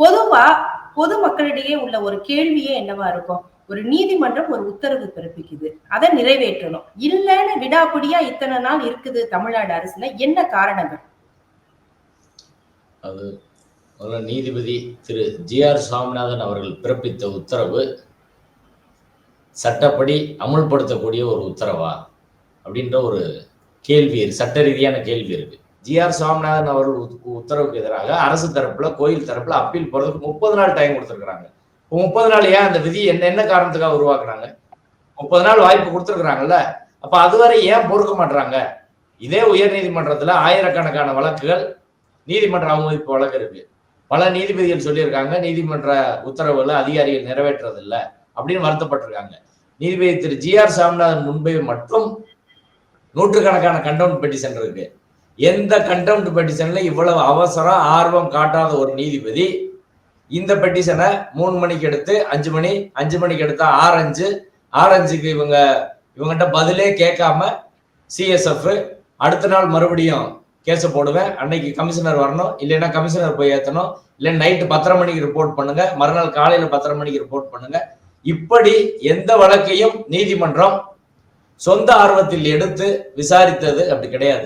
பொதுவா பொதுமக்களிடையே உள்ள ஒரு கேள்வியே என்னவா இருக்கும்? ஒரு நீதிமன்றம் ஒரு உத்தரவு பிறப்பிக்குது. அதை நிறைவேற்றணும். இல்லைன்னு விடாப்பிடியா இத்தனை நாள் இருக்குது தமிழ்நாடு அரசுல என்ன காரணங்கள்? அது நீதிபதி திரு ஜி ஆர் சுவாமிநாதன் அவர்கள் பிறப்பித்த உத்தரவு சட்டப்படி அமுல்படுத்தக்கூடிய ஒரு உத்தரவா? அப்படின்ற ஒரு கேள்வி இருக்கு சட்ட ரீதியான கேள்வி இருக்கு. ஜி ஆர் சுவாமிநாதன் அவர்கள் உத்தரவுக்கு எதிராக அரசு தரப்புல கோயில் தரப்புல அப்பீல் போறதுக்கு முப்பது நாள் டைம் கொடுத்துருக்காங்க இப்போ முப்பது நாள் ஏன் அந்த விதி என்ன என்ன காரணத்துக்காக உருவாக்குறாங்க? முப்பது நாள் வாய்ப்பு கொடுத்துருக்குறாங்கல்ல. அப்ப அதுவரை ஏன் பொறுக்க மாட்றாங்க? இதே உயர் நீதிமன்றத்துல ஆயிரக்கணக்கான வழக்குகள் நீதிமன்ற அவமதிப்பு வழக்கு இருக்கு. பல நீதிபதிகள் சொல்லியிருக்காங்க நீதிமன்ற உத்தரவுகளை அதிகாரிகள் நிறைவேற்றதில்லை அப்படின்னு வருத்தப்பட்டிருக்காங்க. நீதிபதி திரு ஜி ஆர் சாமிநாதன் முன்பே மட்டும் நூற்றுக்கணக்கான கண்டவுன் பெட்டிஷன் இருக்கு. எந்த கண்டெம்ட் பெட்டிஷன்ல இவ்வளவு அவசரம் ஆர்வம் காட்டாத ஒரு நீதிபதி இந்த பெட்டிஷனை மூணு மணிக்கு எடுத்து அஞ்சு மணி அஞ்சு மணிக்கு எடுத்தா ஆரஞ்சு ஆரஞ்சுக்கு இவங்க இவங்ககிட்ட பதிலே கேட்காம சிஎஸ்எஃப் அடுத்த நாள் மறுபடியும் கேஸை போடுவேன். அன்னைக்கு கமிஷனர் வரணும். இல்லைன்னா கமிஷனர் போய் ஏற்றணும் இல்லை நைட்டு பத்தரை மணிக்கு ரிப்போர்ட் பண்ணுங்க. மறுநாள் காலையில பத்தரை மணிக்கு ரிப்போர்ட் பண்ணுங்க. இப்படி எந்த வழக்கையும் நீதிமன்றம் சொந்த ஆர்வத்தில் எடுத்து விசாரித்தது அப்படி கிடையாது.